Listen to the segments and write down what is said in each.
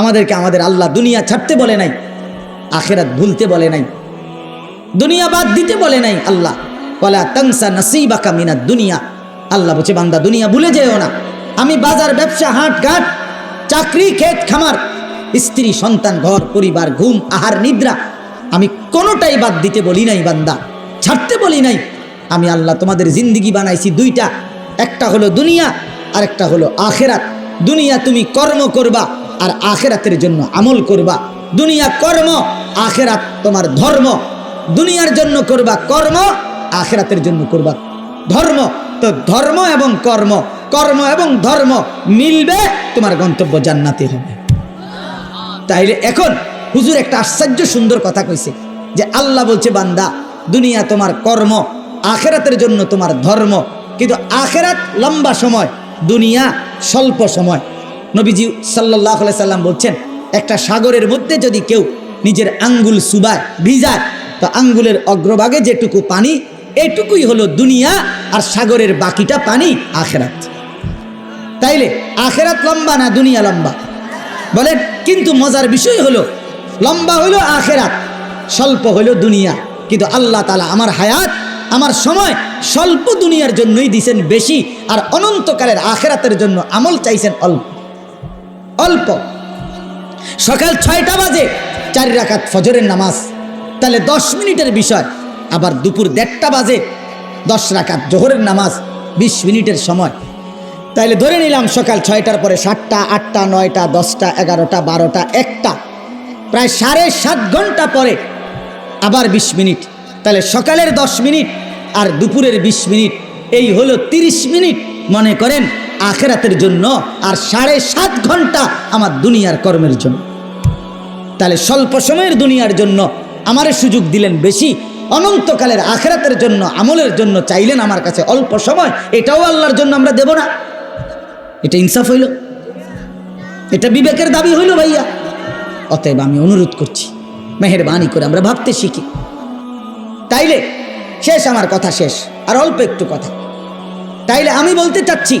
আমাদেরকে আমাদের আল্লাহ দুনিয়া ছাড়তে বলে নাই, আখেরাত ভুলতে বলে নাই, দুনিয়া বাদ দিতে বলে নাই আল্লাহ। বলা তংসা নসিবাকা মিনা দুনিয়া। আল্লাহ বলছে, বান্দা, দুনিয়া ভুলে যেও না। আমি বাজার, ব্যবসা, হাট, ঘাট, চাকরি, ক্ষেত, খামার, স্ত্রী, সন্তান, ঘর, পরিবার, ঘুম, আহার, নিদ্রা, আমি কোনোটাই বাদ দিতে বলি নাই, বান্দা, ছাড়তে বলি নাই। আমি আল্লাহ তোমাদের জিন্দিগি বানাইছি দুইটা, একটা হলো দুনিয়া আর একটা হলো আখেরাত। দুনিয়া তুমি কর্ম করবা আর আখেরাতের জন্য আমল করবা। দুনিয়া কর্ম, আখেরাত তোমার ধর্ম। দুনিয়ার জন্য করবা কর্ম, আখেরাতের জন্য করবা ধর্ম। তো ধর্ম এবং কর্ম কর্ম এবং ধর্ম মিলবে, তোমার গন্তব্য জান্নাতে হবে। তাইলে এখন হুজুর একটা আশ্চর্য সুন্দর কথা কইছে, যে আল্লাহ বলছে, বান্দা, দুনিয়া তোমার কর্ম, আখেরাতের জন্য তোমার ধর্ম। কিন্তু আখেরাত লম্বা সময়, দুনিয়া স্বল্প সময়। নবীজি সাল্লাহ সাল্লাম বলছেন, একটা সাগরের মধ্যে যদি কেউ নিজের আঙ্গুল সুবায়, ভিজায়, তো আঙ্গুলের অগ্রভাগে যেটুকু পানি, এটুকুই হলো দুনিয়া আর সাগরের বাকিটা পানি আখেরাত। তাইলে আখেরাত লম্বা না দুনিয়া লম্বা? বলেন, কিন্তু মজার বিষয় হলো, লম্বা হলো আখেরাত, স্বল্প হলো দুনিয়া। কিন্তু আল্লাহ তালা আমার হায়াত, আমার সময় স্বল্প দুনিয়ার জন্যই দিছেন বেশি, আর অনন্তকালের আখেরাতের জন্য আমল চাইছেন অল্প। অল্প। সকাল ছয়টা বাজে, চার রাকাত ফজরের নামাজ। তাহলে দশ মিনিটের বিষয়। আবার দুপুর দেড়টা বাজে, দশ রাকাত জোহরের নামাজ, বিশ মিনিটের সময়। তাইলে ধরে নিলাম সকাল ছয়টার পরে সাতটা, আটটা, নয়টা, দশটা, এগারোটা, বারোটা, একটা। প্রায় সাড়ে সাত ঘণ্টা পরে আবার বিশ মিনিট। তাহলে সকালের দশ মিনিট আর দুপুরের বিশ মিনিট। এই হলো তিরিশ মিনিট, মনে করেন? আখেরাতের জন্য আর সাড়ে সাত ঘণ্টা আমার দুনিয়ার কর্মের জন্য। তাহলে স্বল্প সময়ের দুনিয়ার জন্য আমারে সুযোগ দিলেন বেশি, অনন্তকালের আখেরাতের জন্য, আমলের জন্য চাইলেন আমার কাছে অল্প সময়, এটাও আল্লাহর জন্য আমরা দেব না। এটা ইনসাফ হইল। এটা বিবেকের দাবি হইল ভাইয়া। অতএব আমি অনুরোধ করছি, মেহরবানি করে আমরা ভাবতে শিখি। তাইলে শেষ আমার কথা শেষ, আর অল্প একটু কথা। তাইলে আমি বলতে চাচ্ছি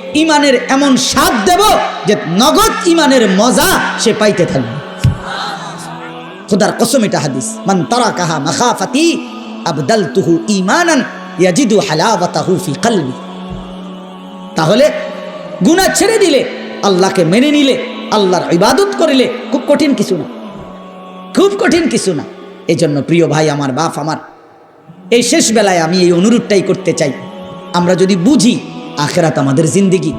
ইমানের এমন স্বাদ দেব যে নগদ ইমানের মজা সে পাইতে থাকবে। খোদার কসম এটা হাদিস। মান তারা কাহা মাখা মাখাফাতি আবদাল তুহু ইমানান ইয়াজিদু হালাওয়াতাহু ফি কলবি। তাহলে গুনাহ ছেড়ে দিলে, আল্লাহকে মেনে নিলে, আল্লাহর ইবাদত করিলে খুব কঠিন কিছু না। খুব কঠিন কিছু না। এই জন্য প্রিয় ভাই আমার, বাপ আমার, এই শেষ বেলায় আমি এই অনুরোধটাই করতে চাই। আমরা যদি বুঝি আখেরাত আমাদের জিন্দিগি।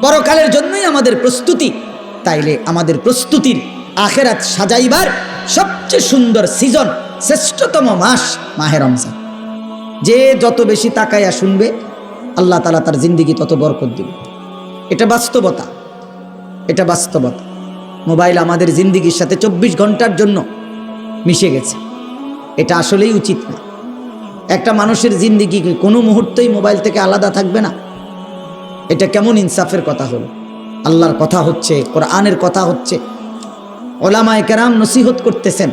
পরকালের জন্যই আমাদের প্রস্তুতি। তাইলে আমাদের প্রস্তুতির আখেরাত সাজাইবার সবচেয়ে সুন্দর সিজন শ্রেষ্ঠতম মাস মাহে রমজান। যে যত বেশি তাকাইয়া শুনবে, আল্লাহ তালা তার জিন্দিগি তত বরকত দিবে। এটা বাস্তবতা। এটা বাস্তবতা। মোবাইল আমাদের জিন্দিগির সাথে চব্বিশ ঘণ্টার জন্য মিশে গেছে। এটা আসলেই উচিত না। একটা মানুষের জিন্দিগি কোনো মুহূর্তেই মোবাইল থেকে আলাদা থাকবে না? এটা কেমন ইনসাফের কথা হল? আল্লাহর কথা হচ্ছে, কোরআনের কথা হচ্ছে। ওলামায় কেরাম নসিহত করতেছেন,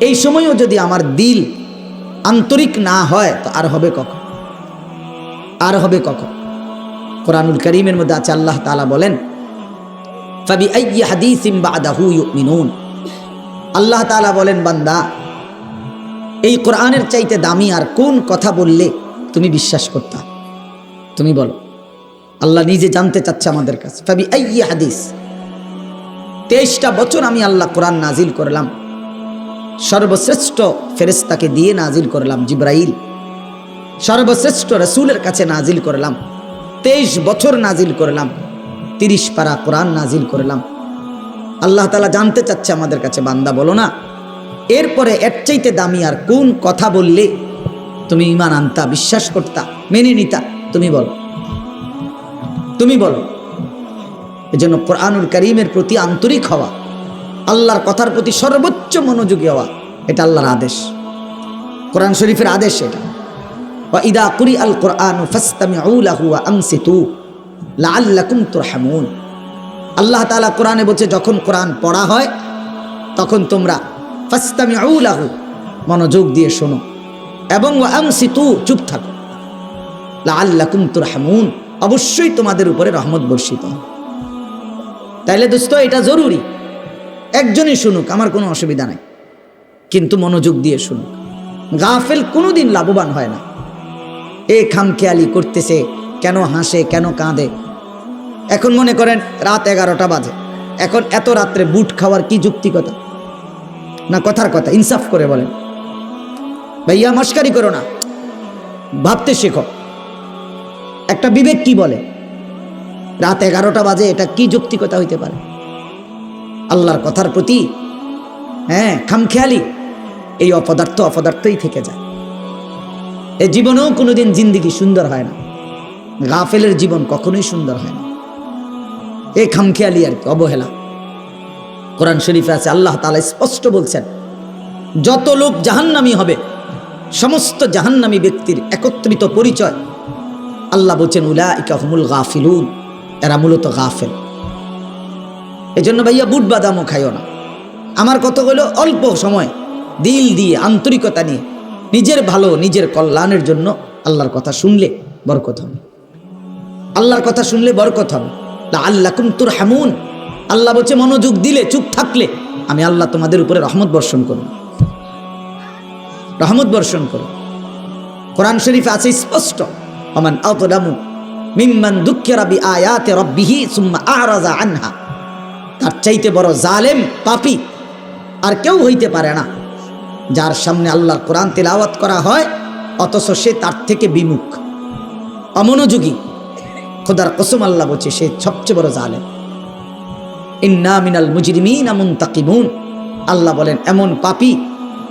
এই সময়ও যদি আমার দিল আন্তরিক না হয়, তো আর হবে কখন? আর হবে কখন? কোরআনুল করিমের মধ্যে আছে, আল্লাহ তালা বলেন আল্লাহ তালা বলেন, বান্দা, এই কোরআনের চাইতে দামি আর কোন কথা বললে তুমি বিশ্বাস করতা? তুমি বলো। আল্লাহ নিজে জানতে চাচ্ছে আমাদের কাছে। ফাবি আইয়ি হাদিস। তেইশটা বছর আমি আল্লাহ কোরআন নাজিল করলাম। সর্বশ্রেষ্ঠ ফেরেস্তাকে দিয়ে নাজিল করলাম, জিব্রাইল। সর্বশ্রেষ্ঠ রসুলের কাছে নাজিল করলাম। তেইশ বছর নাজিল করলাম। তিরিশ পারা কোরআন নাজিল করলাম। আল্লাহ তালা জানতে চাচ্ছে আমাদের কাছে, বান্দা বলো না। এরপরে এর চাইতে দামি আর কোন কথা বললে তুমি ইমান আনতা, বিশ্বাস করতা, মেনে নিতা, তুমি বলো। তুমি বলো। এজন্য কোরআনুল করিমের প্রতি আন্তরিক হওয়া, আল্লাহর কথার প্রতি সর্বোচ্চ মনোযোগী হওয়া, এটা আল্লাহর আদেশ। কোরআন শরীফের আদেশ এটা। ইদা কুরি আল কোরআন আল্লাহ তালা কোরআনে বলছে, যখন কোরআন পড়া হয়, তখন তোমরা ফাস্তামিউ লাহু মনোযোগ দিয়ে শোনো এবং আংসিতু চুপ থাকো। লাআল্লাকুম তুরহামুন। অবশ্যই তোমাদের উপরে রহমত বর্ষিত তাইলে দোস্ত, এটা জরুরি। একজনই শুনুক, আমার কোনো অসুবিধা নাই। কিন্তু মনোযোগ দিয়ে শুনুক। গাফেল কোনোদিন লাভবান হয় না। এ খামখেয়ালি করতেছে, কেন হাসে, কেন কাঁদে? এখন মনে করেন রাত এগারোটা বাজে। এখন এত রাত্রে বুট খাওয়ার কি যুক্তিকতা? না, কথার কথা, ইনসাফ করে বলেন। ভাইয়া, মস্কারি করো না। ভাবতে শেখো। একটা বিবেক কি বলে? রাত এগারোটা বাজে, এটা কি যুক্তিকতা হইতে পারে? আল্লাহর কথার প্রতি হ্যাঁ খামখেয়ালি, এই অপদার্থ অপদার্থই থেকে যায়। এ জীবনেও কোনোদিন জিন্দিগি সুন্দর হয় না। গাফেলের জীবন কখনোই সুন্দর হয় না। এ খামখেয়ালি আর কি, অবহেলা। কোরআন শরীফে আছে, আল্লাহ তালা স্পষ্ট বলছেন, যত লোক জাহান্নামি হবে, সমস্ত জাহান্নামী ব্যক্তির একত্রিত পরিচয় আল্লাহ বলছেন উলা ইকাহমুল গাফিলুন। এরা মূলত গাফেল। এই জন্য ভাইয়া বুট বাদামও খাইও না। আমার কত হলো অল্প সময়, দিল দিয়ে, আন্তরিকতা নিয়ে। নিজের ভালো, নিজের কল্যাণের জন্য আল্লাহর কথা শুনলে বরকত হবে। আল্লাহর কথা শুনলে বরকত হবে। আল্লাহ কুমতুর হামুন আল্লাহ বলছে, মনোযোগ দিলে, চুপ থাকলে আমি আল্লাহ তোমাদের উপরে রহমত বর্ষণ করব। রহমত বর্ষণ করব। কোরআন শরীফ আছে স্পষ্ট। অমান আতদামু মিম্মান দুঃখের আয়াতে রব্বিহি সুম্মা আরাজা আনহা তার চাইতে বড় জালেম পাপি আর কেউ হইতে পারে না। যার সামনে আল্লাহর কোরআন তেলাওয়াত করা হয়, অথচ সে তার থেকে বিমুখ। অমনোযোগী। খোদার কসম আল্লাহ বলছে, সে সবচেয়ে বড় জালেম। ইন্না মিনাল মুজরিমিন আমন তাকিমুন আল্লাহ বলেন, এমন পাপি,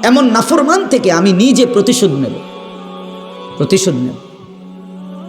এমন নাফরমান থেকে আমি নিজে প্রতিশোধ নেব। প্রতিশোধ নেব।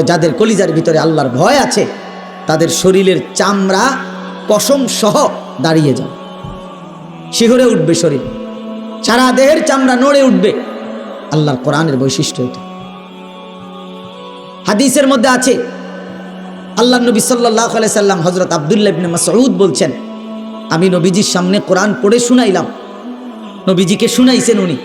তো যাদের কলিজার ভিতরে আল্লাহর ভয় আছে, তাদের শরীরের চামড়া পশম সহ দাঁড়িয়ে যাবে। শিহরে উঠবে শরীর। সারা দেহের চামড়া নড়ে উঠবে। আল্লাহর কোরআনের বৈশিষ্ট্য এটা। হাদিসের মধ্যে আছে আল্লাহ নবী সাল্লাহ সাল্লাম হজরত আবদুল্লাহ ইবনে মাসউদ বলছেন, আমি নবীজির সামনে কোরআন পড়ে শুনাইলাম। নবীজিকে শুনাইছেন উনি।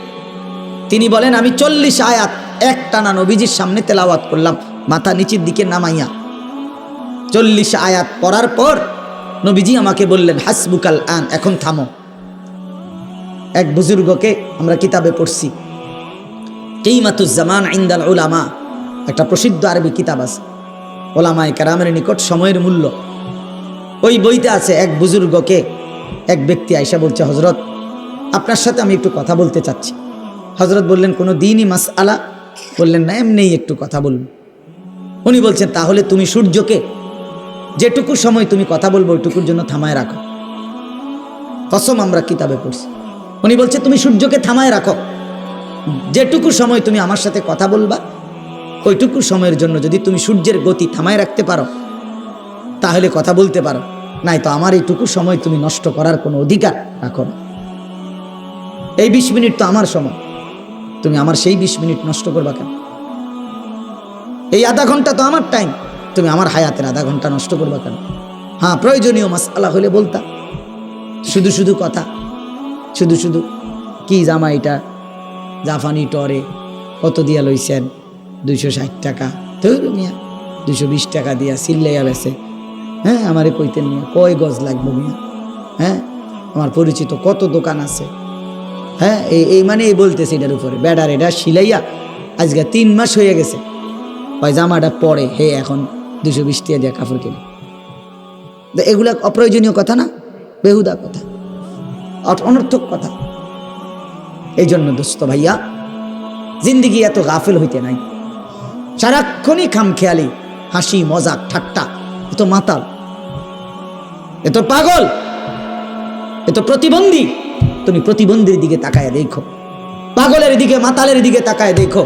তিনি বলেন, আমি চল্লিশ আয়াত এক টানা নবীজির সামনে তেলাওয়াত করলাম। মাথা নিচের দিকে নামাইয়া। চল্লিশ আয়াত পড়ার পর নবীজি আমাকে বললেন, হাসবুকাল আন, এখন থামো। এক বুজুর্গকে আমরা কিতাবে পড়ছি। কেইমাতুজ্জামান ইন্দাল ওলামা একটা প্রসিদ্ধ আরবি কিতাব আছে। ওলামায় কারামের নিকট সময়ের মূল্য। ওই বইতে আছে এক বুজুর্গকে এক ব্যক্তি আয়সা বলছে হজরত আপনার সাথে আমি একটু কথা বলতে চাচ্ছি। হজরত বললেন, কোনো দিনই মাস আলা বললেন, না, এমনিই একটু কথা বলুন। উনি বলছেন, তাহলে তুমি সূর্যকে যেটুকু সময় তুমি কথা বলব, ওইটুকুর জন্য থামায় রাখো। কসম আমরা কিতাবে পড়ছি। উনি বলছে, তুমি সূর্যকে থামায় রাখো। যেটুকু সময় তুমি আমার সাথে কথা বলবা, ওইটুকু সময়ের জন্য যদি তুমি সূর্যের গতি থামায় রাখতে পারো, তাহলে কথা বলতে পারো। নাই তো আমার এইটুকু সময় তুমি নষ্ট করার কোনো অধিকার রাখো না। এই বিশ মিনিট তো আমার সময়। তুমি আমার সেই বিশ মিনিট নষ্ট করবা কেন? এই আধা ঘণ্টা তো আমার টাইম তুমি আমার হায়াতের আধা ঘণ্টা নষ্ট করবা কেন? হ্যাঁ প্রয়োজনীয় মাসালা হলে বলতা। শুধু শুধু কথা। শুধু শুধু, কি জামা এটা? জাফানি টরে কত দিয়া লইছেন? দুইশো ষাট টাকা। ধর মিয়া, দুইশো বিশ টাকা দিয়া সিল্লাইয়া বেছে। হ্যাঁ আমারে কইতেন মিয়া, কয় গজ লাগবো মিয়া? হ্যাঁ আমার পরিচিত কত দোকান আছে? হ্যাঁ এই এই মানে এই বলতেছে এটার উপরে। ব্যাডার এটা সিলাইয়া আজকে তিন মাস হয়ে গেছে। ওই জামাটা পরে হে এখন দুশো বিশ টাকা দিয়ে কাপড় কিনে। তো এগুলা অপ্রয়োজনীয় কথা না? বেহুদা কথা। অনর্থক কথা। এই জন্য দোস্ত ভাইয়া, জিন্দিগি এত গাফেল হইতে নাই। সারাক্ষণই খামখেয়ালি, হাসি, মজাক, ঠাট্টা, এ তো মাতাল। এ তো পাগল। এ তো প্রতিবন্ধী। তুমি প্রতিবন্ধীর দিকে তাকায় দেখো। পাগলের দিকে, মাতালের দিকে তাকায় দেখো।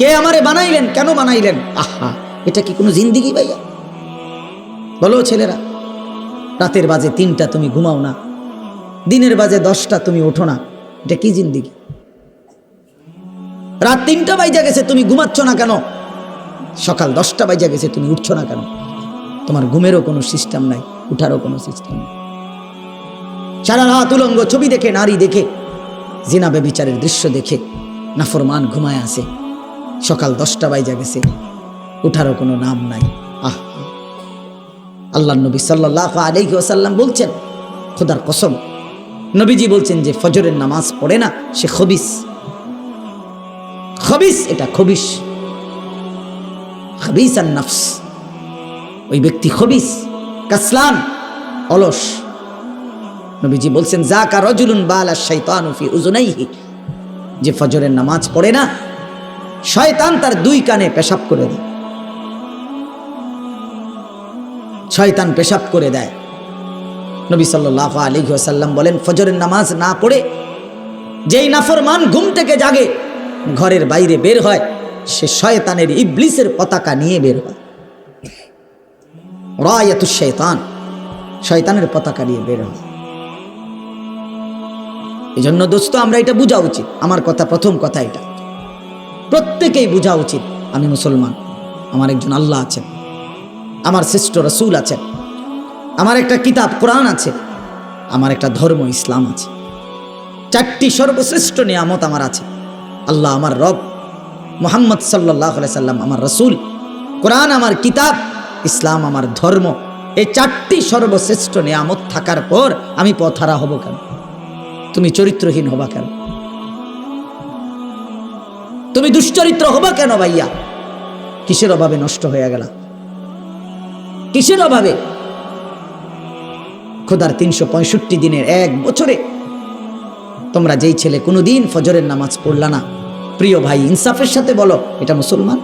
কে আমারে বানাইলেন? কেন বানাইলেন? আহা, এটা কি কোনো জিন্দিগি ভাইয়া? বলো ছেলেরা, রাতের বাজে তিনটা তুমি ঘুমাও না, দিনের বাজে দশটা তুমি ওঠো না, এটা কি জিন্দিগি? রাত তিনটা বাইজা গেছে, তুমি ঘুমাচ্ছ না কেন? সকাল দশটা বাইজা গেছে, তুমি উঠছো না কেন? তোমার ঘুমেরও কোনো সিস্টেম নাই, উঠারও কোনো সিস্টেম নেই। সারা রাত উলঙ্গ ছবি দেখে, নারী দেখে জিনাবে বিচারের দৃশ্য দেখে, নাফরমান ঘুমায় আসে সকাল দশটা বাইজা গেছে। উঠারও কোনো নাম নাই। আহ। আল্লাহ নবী সাল্লাহ আলাইহি ওয়াসাল্লাম বলছেন, খোদার কসম, নবীজি বলছেন যে ফজরের নামাজ পড়ে না, সে খবিস। খবিস এটা খবিস। খবিস আর নফস। ওই ব্যক্তি খবিস কাসলান অলস। নবীজি বলছেন জাকা রজুলুন বালা শাইতানু ফি উজুনাইহি, যে ফজরের নামাজ পড়ে না শয়তান তার দুই কানে পেশাব করে দেয়। শয়তান পেশাব করে দেয়। নবী সাল্লাহ আলী সাল্লাম বলেন, ফজরের নামাজ না পড়ে যেই নাফরমান ঘুম থেকে জাগে, ঘরের বাইরে বের হয়, সে শয়তানের ইবলিসের পতাকা নিয়ে বের হয়। রায়াতু শয়তান, শয়তানের পতাকা নিয়ে বের হয়। এই জন্য দোস্ত, আমরা এটা বোঝা উচিত। আমার কথা প্রথম কথা এটা। প্রত্যেকেই বোঝা উচিত, আমি মুসলমান, আমার একজন আল্লাহ আছেন, আমার শ্রেষ্ঠ রসুল আছেন, আমার একটা কিতাব কোরআন আছে, আমার একটা ধর্ম ইসলাম আছে, চারটি সর্বশ্রেষ্ঠ নিয়ামত আমার আছে, আল্লাহ আমার রব, মোহাম্মদ সাল্লাহ সাল্লাম আমার রসুল, কোরআন আমার কিতাব, ইসলাম আমার ধর্ম, এই চারটি সর্বশ্রেষ্ঠ নিয়ামত থাকার পর আমি পথারা হব কেন? তুমি চরিত্রহীন হবা কেন? তুমি দুশ্চরিত্র হবা কেন ভাইয়া? কিসের অভাবে নষ্ট হয়ে গেল? কিসের অভাবে? খোদার তিনশো পঁয়ষট্টি দিনের এক বছরে তোমরা যেই ছেলে কোনোদিন ফজরের নামাজ পড়লা না, প্রিয় ভাই ইনসাফের সাথে বলো, এটা মুসলমান?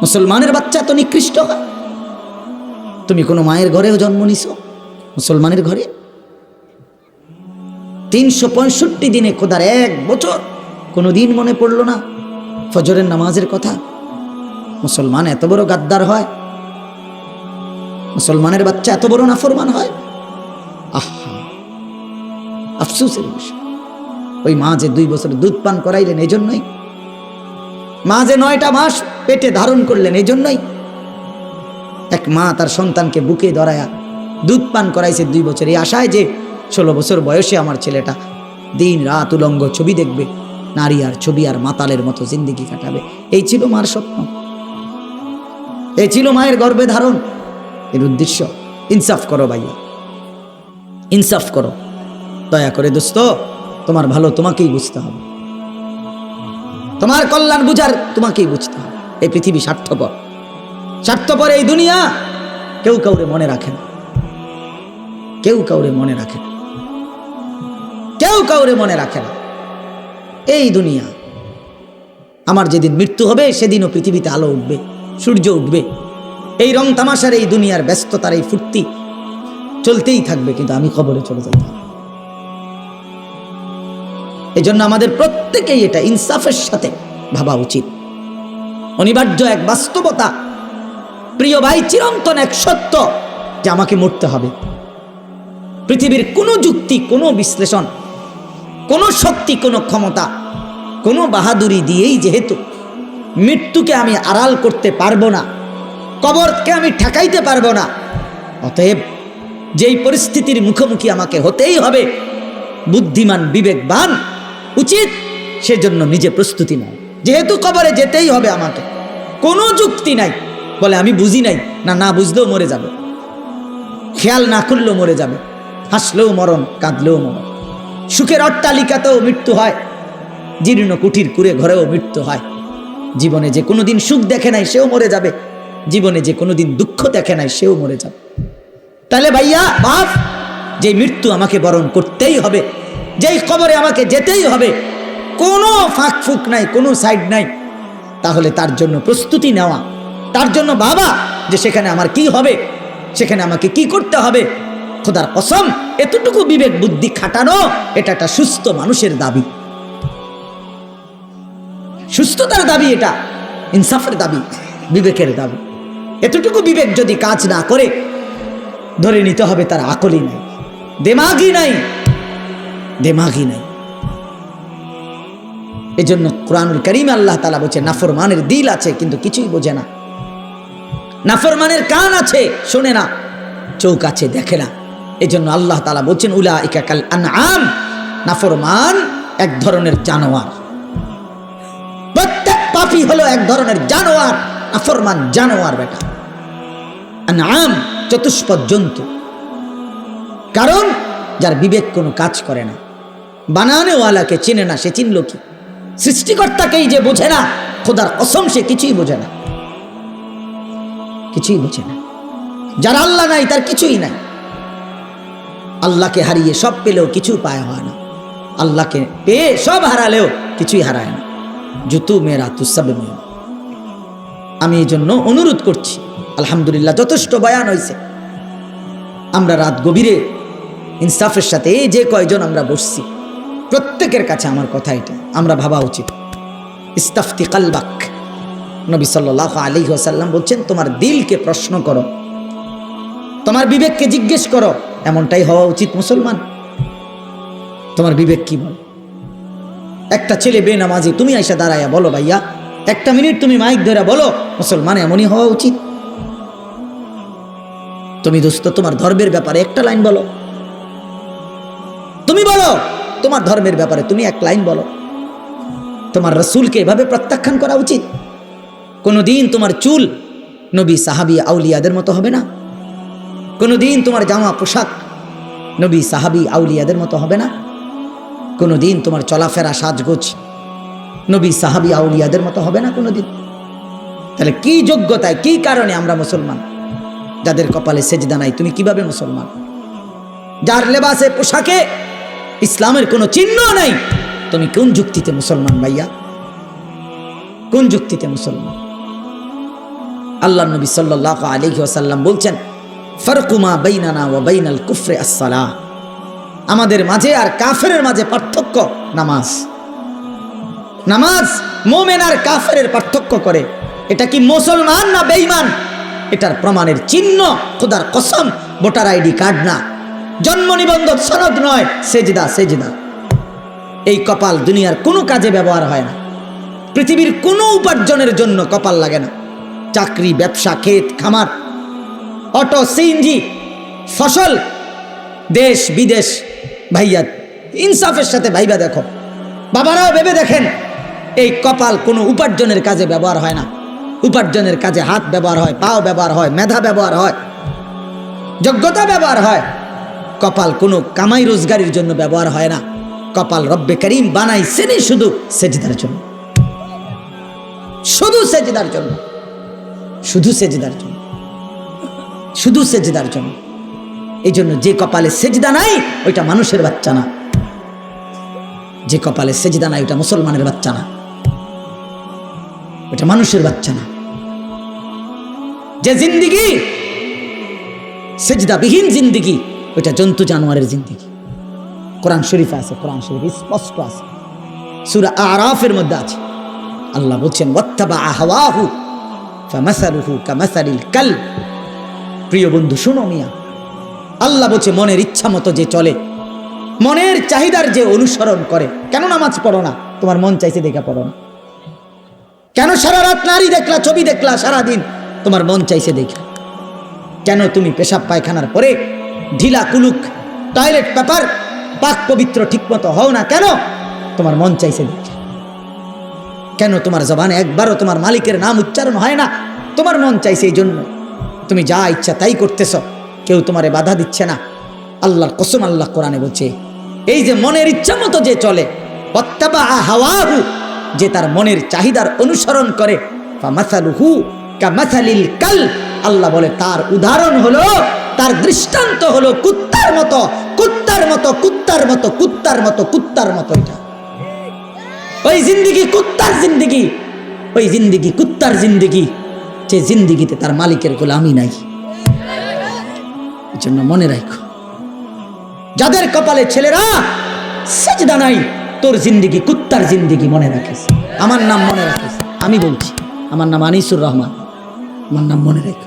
মুসলমানের বাচ্চা তো নিকৃষ্ট হয়। তুমি কোনো মায়ের ঘরেও জন্ম নিছ? মুসলমানের ঘরে? তিনশো পঁয়ষট্টি দিনে খোদার এক বছর কোনো দিন মনে পড়ল না ফজরের নামাজের কথা। মুসলমান এত বড় গাদ্দার হয়। মুসলমানের বাচ্চা এত বড় নাফরমান হয়। আহা আফসুসের বিষয়। ওই মা যে দুই বছর দুধ পান করাইলেন এই জন্যই মা যে নয়টা মাস পেটে ধারণ করলেন এই জন্যই এক মা তার সন্তানকে বুকে ধরায়া দুধ পান করাইছে দুই বছর। এই আশায় যে ষোলো বছর বয়সে আমার ছেলেটা দিন রাত উলঙ্গ ছবি দেখবে। নারী আর ছবি আর মাতালের মতো জিন্দিগি কাটাবে। এই ছিল মার স্বপ্ন। এই ছিল মায়ের গর্বে ধারণ। এর উদ্দেশ্য, ইনসাফ করো ভাইয়া। ইনসাফ করো। দয়া করে দোস্ত, তোমার ভালো তোমাকেই বুঝতে হবে। তোমার কল্যাণ বুঝার তোমাকেই বুঝতে হবে। এই পৃথিবী স্বার্থপর। স্বার্থপর এই দুনিয়া কেউ কাউরে মনে রাখে না। কেউ কাউরে মনে রাখে না। কেউ কাউরে মনে রাখে না। এই দুনিয়া। আমার যেদিন মৃত্যু হবে, সেদিনও পৃথিবীতে আলো উঠবে, সূর্য উঠবে। এই রং তামাশার এই দুনিয়ার ব্যস্ততার এই ফুর্তি চলতেই থাকবে, কিন্তু আমি খবরে চলে হবে এই জন্য আমাদের প্রত্যেকেই এটা ইনসাফের সাথে ভাবা উচিত। অনিবার্য এক বাস্তবতা, প্রিয় ভাই চিরন্তন এক সত্য যে আমাকে মরতে হবে। পৃথিবীর কোনো যুক্তি, কোনো বিশ্লেষণ কোনো শক্তি, কোনো ক্ষমতা, কোনো বাহাদুরি দিয়েই যেহেতু মৃত্যুকে আমি আড়াল করতে পারব না, কবরকে আমি ঠেকাইতে পারব না, অতএব যেই পরিস্থিতির মুখোমুখি আমাকে হতেই হবে, বুদ্ধিমান, বিবেকবান, উচিত সেজন্য নিজে প্রস্তুতি নেয় যেহেতু কবরে যেতেই হবে আমাকে, কোনো যুক্তি নাই, বলে আমি বুঝি নাই, না না বুঝলেও মরে যাবে, খেয়াল না করলেও মরে যাবে, হাসলেও মরণ, কাঁদলেও মরণ। সুখের অট্টালিকাতেও মৃত্যু হয়, জীর্ণ কুঠির কুড়ে ঘরেও মৃত্যু হয়। জীবনে যে কোনোদিন সুখ দেখে নাই, সেও মরে যাবে। জীবনে যে কোনোদিন দুঃখ দেখে নাই, সেও মরে যাবে। তাহলে ভাইয়া বাপ যে মৃত্যু আমাকে বরণ করতেই হবে, যেই কবরে আমাকে যেতেই হবে, কোনো ফাঁক ফুক নাই, কোনো সাইড নাই, তাহলে তার জন্য প্রস্তুতি নেওয়া, তার জন্য বাবা যে সেখানে আমার কি হবে, সেখানে আমাকে কি করতে হবে খোদার কসম, এতটুকু বিবেক বুদ্ধি খাটানো, এটা একটা সুস্থ মানুষের দাবি। সুস্থতার দাবি এটা, ইনসাফের দাবি, বিবেকের দাবি। এতটুকু বিবেক যদি কাজ না করে, ধরে নিতে হবে তার আকলই নাই। দেমাগই নাই দেমাগই নাই। এজন্য কোরআনুল করিম আল্লাহ তালা বলছে, নাফরমানের দিল আছে, কিন্তু কিছুই বোঝে না। নাফরমানের কান আছে, শোনে না চৌক আছে, দেখে না। এজন্য আল্লাহ তালা বলছেন উলা ইকাকাল আনআম। নাফরমান, এক ধরনের জানোয়ার। প্রত্যেক পাপি হলো এক ধরনের জানোয়ার, নাফরমান জানোয়ার বেটা। আনআম, চতুষ্পদ জন্তু। কারণ, যার বিবেক কোনো কাজ করে না। বানানেওয়ালাকে চেনে না, সে চিনল কি? সৃষ্টিকর্তাকেই যে বোঝে না, খোদার অসম সে কিছুই বোঝে না। কিছুই বোঝে না। যার আল্লাহ নাই, তার কিছুই নাই। আল্লাহকে হারিয়ে সব পেলেও কিছু পায় হয় না। আল্লাহকে পেয়ে সব হারালেও কিছুই হারায় না। জুতু মেয়েরা তু সব মেয়ে আমি এই জন্য অনুরোধ করছি, আলহামদুলিল্লাহ যথেষ্ট বয়ান হয়েছে। আমরা রাত গভীরে ইনসাফের সাথে এই যে কয়জন আমরা বসছি, প্রত্যেকের কাছে আমার কথা এটা, আমরা ভাবা উচিত। ইস্তাফতি কালবাক। নবী সাল্লাহ আলী ওসাল্লাম বলছেন, তোমার দিলকে প্রশ্ন করো, তোমার বিবেককে জিজ্ঞেস করো এমনটাই হওয়া উচিত মুসলমান। তোমার বিবেক কি বল? একটা ছেলে বেনামাজি, তুমি আইসা দাঁড়াইয়া বলো ভাইয়া, একটা মিনিট তুমি মাইক ধরে বলো, মুসলমান এমনই হওয়া উচিত। তুমি দোস্ত, তোমার ধর্মের ব্যাপারে একটা লাইন বলো। তুমি বলো, তোমার ধর্মের ব্যাপারে তুমি এক লাইন বলো। তোমার রসুলকে এভাবে প্রত্যাখ্যান করা উচিত। কোনো দিন তোমার চুল নবী সাহাবি আউলিয়াদের মতো হবে না? কোনো দিন তোমার জামা পোশাক নবী, সাহাবি, আউলিয়াদের মতো হবে না? কোনো দিন তোমার চলাফেরা, সাজগোজ নবী, সাহাবি, আউলিয়াদের মতো হবে না কোনো দিন তাহলে কি যোগ্যতায়, কি কারণে আমরা মুসলমান? যাদের কপালে সেজদা নাই, তুমি কীভাবে মুসলমান? যার লেবাসে পোশাকে ইসলামের কোনো চিহ্ন নাই, তুমি কোন যুক্তিতে মুসলমান ভাইয়া? কোন যুক্তিতে মুসলমান? আল্লাহ নবী সাল্লাহ আলী বলছেন ফরকুমা বাইনানা ও বাইনাল কুফরে আসসালা। আমাদের মাঝে আর কাফেরের মাঝে পার্থক্য নামাজ। নামাজ মোমেন আর কাফেরের পার্থক্য করে। এটা কি মুসলমান না বেঈমান? এটার প্রমাণের চিহ্ন খোদার কসম, ভোটার আইডি কার্ড না। জন্ম নিবন্ধন সনদ নয়, সেজদা সেজদা। এই কপাল দুনিয়ার কোনো কাজে ব্যবহার হয় না। পৃথিবীর কোনো উপার্জনের জন্য কপাল লাগে না। চাকরি, ব্যবসা, ক্ষেত, খামার অটো সিএনজি ফসল, দেশ, বিদেশ, ভাইয়া, ইনসাফের সাথে ভাইবা দেখো। বাবারাও ভেবে দেখেন, এই কপাল কোনো উপার্জনের কাজে ব্যবহার হয় না। উপার্জনের কাজে হাত ব্যবহার হয়, পাও ব্যবহার হয়, মেধা ব্যবহার হয়, যোগ্যতা ব্যবহার হয়। কপাল কোনো কামাই রোজগারের জন্য ব্যবহার হয় না। কপাল রব্বে করিম বানাইছেনই শুধু সেজদার জন্য। শুধু সেজদার জন্য। শুধু সেজদার জন্য। শুধু সেজদার জন্য। এই জন্য যে কপালে সেজদা নাই, ওইটা মানুষের বাচ্চা না। যে কপালে সেজদা নাই, ওইটা মুসলমানের বাচ্চা না। ওটা মানুষের বাচ্চা না। যে জিন্দিগি, সেজদাবিহীন জিন্দিগি, ওইটা জন্তু জানোয়ারের জিন্দিগি। কোরআন শরীফ আছে, কোরআন শরীফ স্পষ্ট আছে। সুরা আরাফের মধ্যে আছে। আল্লাহ বলছেন ওয়াত্তাবা আহওয়াহু ফামাসালুহু কামাসালিল কাল প্রিয় বন্ধু, শুনো মিয়া। আল্লাহ বলছে, মনের ইচ্ছা মতো যে চলে, মনের চাহিদার যে অনুসরণ করে, কেন নামাজ পড়ো না? তোমার মন চাইছে দেখা পড়ো না। কেন সারা রাত নারী দেখলা, ছবি দেখলা সারা দিন তোমার মন চাইছে দেখা। কেন তুমি পেশাব পায়খানার পরে ঢিলা কুলুক, টয়লেট পেপার, পাক পবিত্র ঠিকমতো হও না কেন? তোমার মন চাইছে দেখে। কেন তোমার জবানে একবারও তোমার মালিকের নাম উচ্চারণ হয় না? তোমার মন চাইছে এই জন্য। তুমি যা ইচ্ছা তাই করতেছ, কেউ তোমারে বাধা দিচ্ছে না। আল্লাহর কসম আল্লাহ কোরআনে বলছে, এই যে মনের ইচ্ছা মতো যে চলে হাওয়াহু, যে তার মনের চাহিদার অনুসরণ করে কাল আল্লাহ বলে, তার উদাহরণ হলো, তার দৃষ্টান্ত হলো কুত্তার মতো কুত্তার মতো কুত্তার মতো কুত্তার মতো কুত্তার মতো এটা। ওই জিন্দিগি কুত্তার জিন্দিগি, ওই জিন্দিগি কুত্তার জিন্দিগি। যে জিন্দিগিতে তার মালিকের গোলামি নাই। জন্য মনে রাখো, যাদের কপালে ছেলেরা সেজদা নাই, তোর জিন্দিগি কুত্তার জিন্দিগি মনে রাখিস। আমার নাম মনে রাখিস। আমি বলছি, আমার নাম আনিসুর রহমান। আমার নাম মনে রেখ।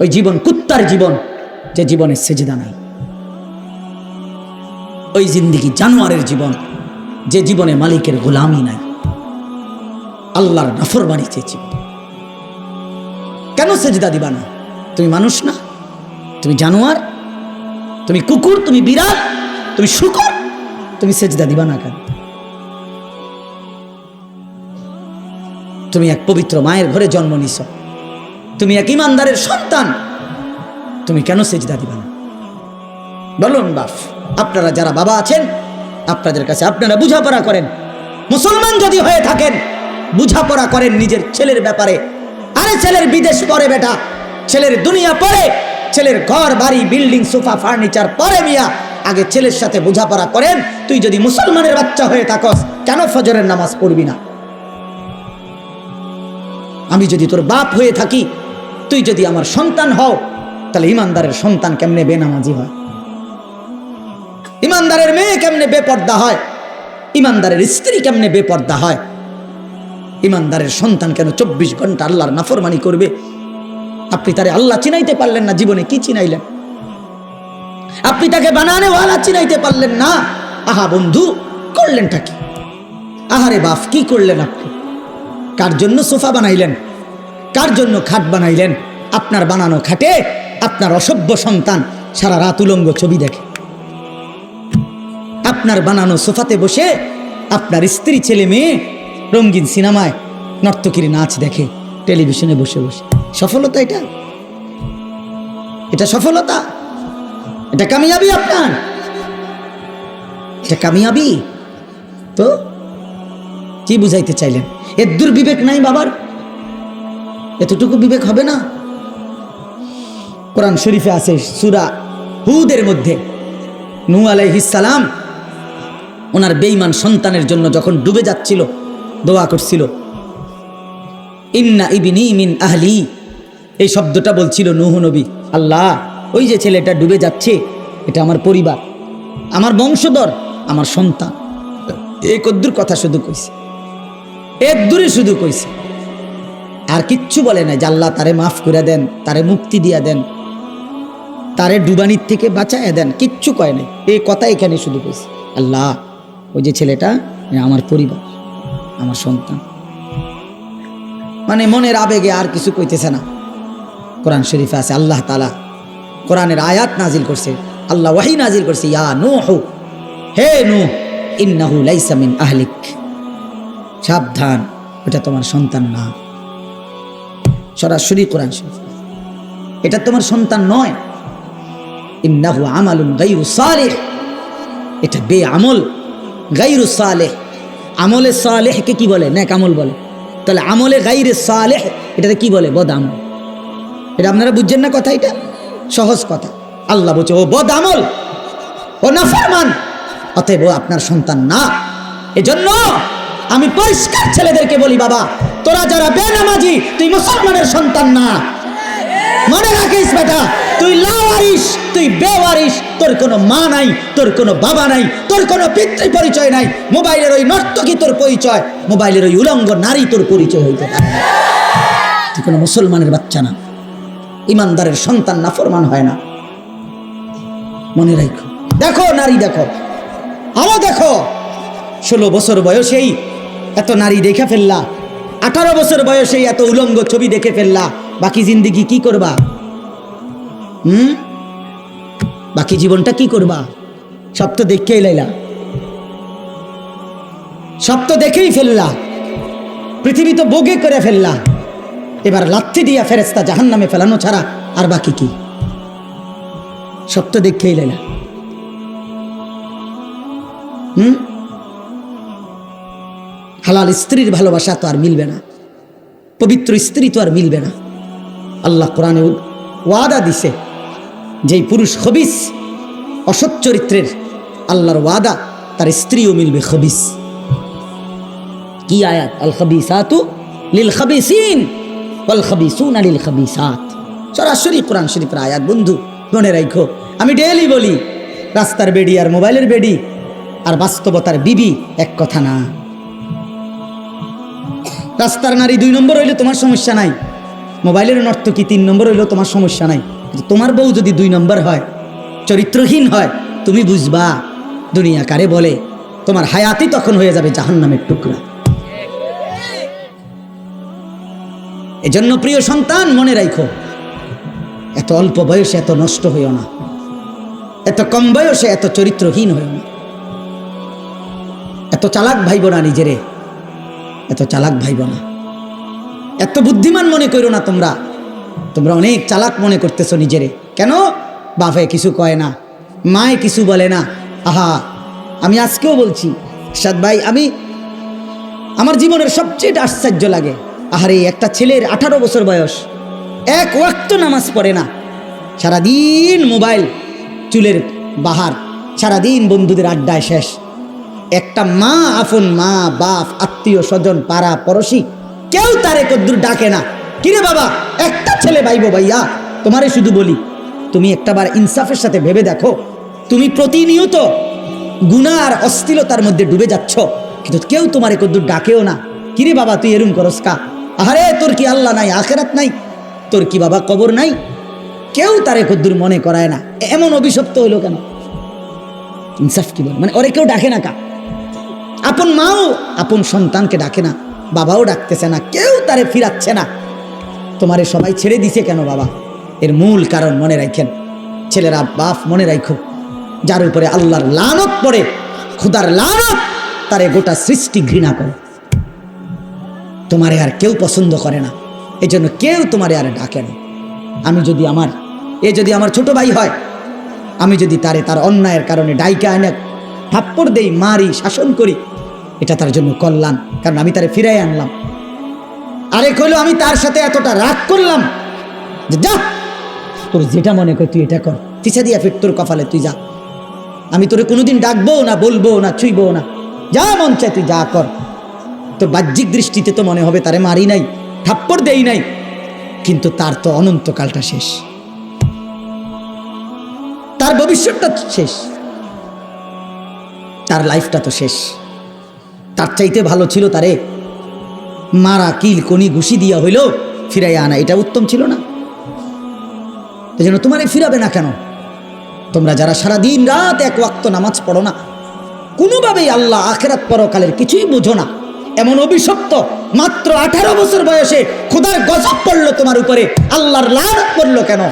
ওই জীবন, কুত্তার জীবন, যে জীবনে সেজদা নাই। ওই জিন্দিগি জানোয়ারের জীবন, যে জীবনে মালিকের গোলামি নাই। আল্লাহর নাফর বাড়িতে জীবন। কেন সেজদা দিবা না? তুমি মানুষ না? তুমি জানোয়ার? তুমি কুকুর? তুমি বিড়াল? তুমি শুকর? তুমি সেজদা দিবা না কেন? তুমি এক পবিত্র মায়ের ঘরে জন্ম নিছ। তুমি এক ইমানদারের সন্তান। তুমি কেন সেজদা দিবা না? বলুন বাপ, আপনারা যারা বাবা আছেন, আপনাদের কাছে আপনারা বুঝাপড়া করেন। মুসলমান যদি হয়ে থাকেন, বুঝাপড়া করেন নিজের ছেলের ব্যাপারে। আরে ছেলের বিদেশ পরে বেটা। ছেলের দুনিয়া পরে, ছেলের ঘর, বাড়ি, বিল্ডিং, সোফা, ফার্নিচার পরে মিয়া। আগে ছেলের সাথে বোঝাপড়া করেন, তুই যদি মুসলমানের বাচ্চা হয়ে থাকস, কেন ফজরের নামাজ পড়বি না? আমি যদি তোর বাপ হয়ে থাকি, তুই যদি আমার সন্তান হও, তাহলে ইমানদারের সন্তান কেমনে বেনামাজি হয়? ইমানদারের মেয়ে কেমনে বেপর্দা হয়? ইমানদারের স্ত্রী কেমনে বেপর্দা হয়? ইমানদারের সন্তান কেন চব্বিশ ঘণ্টা আল্লাহর নাফরমানি করবে? আপনি তারে আল্লাহ চিনাইতে পারলেন না, জীবনে কি চিনাইলেন? আপনি তাকে বানানে ওয়ালা চিনাইতে পারলেন না। আহা বন্ধু, করলেনটা কি? আহারে বাপ, কি করলেন আপনি? কার জন্য সোফা বানাইলেন? কার জন্য খাট বানাইলেন? আপনার বানানো খাটে আপনার অসভ্য সন্তান সারা রাত উলঙ্গ ছবি দেখে। আপনার বানানো সোফাতে বসে আপনার স্ত্রী, ছেলে, মেয়ে রঙিন সিনেমায় নর্তকীর নাচ দেখে টেলিভিশনে বসে বসে। সফলতা এটা? এটা সফলতা? এটা কামিয়াবি আপনার? এটা কামিয়াবি? তো? কি বুঝাইতে চাইলেন? এর দুর্বিবেক নাই বাবার? এতটুকু বিবেক হবে না? কোরআন শরীফে আছে সুরা হুদের মধ্যে নু আলাইহিসালাম ওনার বেইমান সন্তানের জন্য যখন ডুবে যাচ্ছিল দোয়া করছিল। ইন্না ইবিনি মিন আহলি এই শব্দটা বলছিল নুহ নবী। আল্লাহ, ওই যে ছেলেটা ডুবে যাচ্ছে, এটা আমার পরিবার, আমার বংশধর, আমার সন্তান। এই কদ্দুর কথা শুধু কইছে। এর দূরে শুধু কইছে। আর কিচ্ছু বলে না যে আল্লাহ তারে মাফ করে দেন, তারে মুক্তি দিয়া দেন, তারে ডুবানির থেকে বাঁচায় দেন, কিচ্ছু কয় নাই। এই কথা এখানে শুধু কইছে। আল্লাহ, ওই যে ছেলেটা আমার পরিবার। আমার সন্তান। মানে মনের আবেগে আর কিছু কইতেছে না। কোরআন শরীফে আছে, আল্লাহ তালা কোরআনের আয়াত নাজিল করছে, আল্লাহ ওয়াহি নাজিল করছে, ইয়া নো হু নু ইন্নাহু লাইসা মিন আহলিক। সাবধান ওটা তোমার সন্তান না। সরাসরি কোরআন শরীফ। এটা তোমার সন্তান নয়। ইন্নাহু আমালুন গাইরু সালেহ। এটা বে আমল গাইরু সালেহ। আমলে সালেহকে কি বলে? নেক আমল বলে। তাহলে আমলে গাইরে সালেহ এটাতে কি বলে? বদ আমল এটা আপনারা বুঝছেন না কথা এটা? সহজ কথা। আল্লাহ বলছে, ও বদ আমল ও নাফরমান, অতএব আপনার সন্তান না। এজন্য আমি পরিষ্কার ছেলেদেরকে বলি, বাবা, তোরা যারা বেনামাজি, তুই মুসলমানের সন্তান না। মনে রাখিস, বেটা তুই লাওয়ারিস তুই বেওয়ারিস তোর কোনো মা নাই, তোর কোনো বাবা নাই, তোর কোনো পিতৃ পরিচয় নাই। মোবাইলের ওই নর্তকী তোর পরিচয়, মোবাইলের ওই উলঙ্গ নারী তোর পরিচয় হইতে পারে। তুই কোনো মুসলমানের বাচ্চা না। ইমানদারের সন্তান না ফরমান হয় না। মনে রাখো দেখো নারী দেখো। আরও দেখো। ষোলো বছর বয়সেই এত নারী দেখে ফেললা। আঠারো বছর বয়সেই এত উলঙ্গ ছবি দেখে ফেললা। বাকি জিন্দিগি কি করবা? হুম? বাকি জীবনটা কি করবা? সব তো দেখেই লাইলা। সব তো দেখেই ফেললা। পৃথিবী তো বোগে করে ফেললা। এবার লাথি দিয়া ফেরেস্তা জাহান নামে ফেলানো ছাড়া আর বাকি কি? সব তো দেখেই লাইলা। হুম? হালাল স্ত্রীর ভালোবাসা তো আর মিলবে না। পবিত্র স্ত্রী তো আর মিলবে না। আল্লাহ কোরআনে ওয়াদা দিছে যেই পুরুষ খবিস, অসৎ চরিত্রের আল্লাহর ওয়াদা, তার স্ত্রীও মিলবে খবিস। কি আয়াত? আল খবিসাতু লিল খবিসিন ওয়াল খবিসুন লিল খবিসাত। সরাসরি কোরআন শরীফের আয়াত, বন্ধু, মনে রাখো আমি ডেইলি বলি, রাস্তার বেডি আর মোবাইলের বেডি আর বাস্তবতার বিবি এক কথা না। রাস্তার নারী দুই নম্বর হইলে তোমার সমস্যা নাই। মোবাইলের নর্তকী তিন নম্বর হইলেও তোমার সমস্যা নাই। তোমার বউ যদি দুই নম্বর হয়, চরিত্রহীন হয়, তুমি বুঝবা দুনিয়া কারে বলে, তোমার হায়াতি তখন হয়ে যাবে জাহান্নামের টুকরা। এজন্য প্রিয় সন্তান, মনে রাখো এত অল্প বয়সে এত নষ্ট হইও না। এত কম বয়সে এত চরিত্রহীন হইও না। এত চালাক ভাইব না নিজেরে, এত চালাক ভাইব না। এত বুদ্ধিমান মনে করো না তোমরা তোমরা অনেক চালাক মনে করতেছো নিজেরে। কেন? বাপে কিছু কয় না। মায়ে কিছু বলে না। আহা, আমি আজকেও বলছি, সাদ ভাই, আমি, আমার জীবনের সবচেয়ে আশ্চর্য লাগে। আহারে, একটা ছেলের আঠারো বছর বয়স, এক ওয়াক্ত নামাজ পড়ে না। সারাদিন মোবাইল, চুলের বাহার, সারাদিন বন্ধুদের আড্ডায় শেষ। একটা মা, আপন মা, বাপ, আত্মীয় স্বজন, পাড়া, পড়শি, কেউ তারে কদ্দুর ডাকে না। কিরে বাবা, একটা ছেলে ভাইবো ভাইয়া? তোমারে শুধু বলি, তুমি একটাবার ইনসাফের সাথে ভেবে দেখো। তুমি প্রতিনিয়ত গুনাহ আর অস্থিলতার মধ্যে ডুবে যাচ্ছ, কিন্তু কেউ তোমারে কদ্দুর ডাকেও না। কিরে বাবা, তুই এরম করস কা? আহারে, তোর কি আল্লাহ নাই, আখেরাত নাই? তোর কি বাবা কবর নাই? কেউ তারে কদ্দুর মনে করায় না। এমন অভিশপ্ত হইল কেন? ইনসাফ কি বলে? মানে ওরে কেউ ডাকে না কা? আপন মাও, আপন সন্তানকে ডাকে না। বাবাও ডাকতেছে না, কেউ তারে ফিরাচ্ছে না। তোমারে সবাই ছেড়ে দিছে কেন বাবা? এর মূল কারণ মনে রাখেন। ছেলেরা বাপ মনে রাখো যার উপরে আল্লাহর লানত পড়ে, খুদার লানত, তারে গোটা সৃষ্টি ঘৃণা করে। তোমারে আর কেউ পছন্দ করে না এই জন্য কেউ তোমারে আর ডাকে না। আমি যদি আমার, এ যদি আমার ছোট ভাই হয়, আমি যদি তারে তার অন্যায়ের কারণে ডাইকা আনে থাপ্পড় দেই, মারি, শাসন করি, এটা তার জন্য কল্যাণ, কারণ আমি তারে ফিরাই আনলাম। আরেক হইল আমি তার সাথে এতটা রাগ করলাম যে যা, তোর যেটা মনে কর, তুই এটা কর। ফিসা দিয়া ফির তোর কপালে তুই যা। আমি তোরে কোনোদিন ডাকবো না বলব না ছুইবো না। যা মন চায় তুই যা কর। তোর বাহ্যিক দৃষ্টিতে তো মনে হবে তারে মারি নাই, থাপ্পড় দেই নাই। কিন্তু তার তো অনন্তকালটা শেষ। তার ভবিষ্যৎটা শেষ। তার লাইফটা তো শেষ। তার চাইতে ভালো ছিল তারে মারা কিল কনি ঘুষি দিয়া হইল, ফিরাইয়া আনা। এটা উত্তম ছিল না। এই জন্য তোমারে ফিরাবে না কেন? তোমরা যারা সারা দিন রাত এক ওয়াক্ত নামাজ পড়ো না, কোনোভাবেই আল্লাহ আখেরাত পরকালের কিছুই বুঝো না। এমন অভিশপ্ত, মাত্র আঠারো বছর বয়সে খোদার গজব পড়ল তোমার উপরে, আল্লাহর লাভ পড়ল কেন?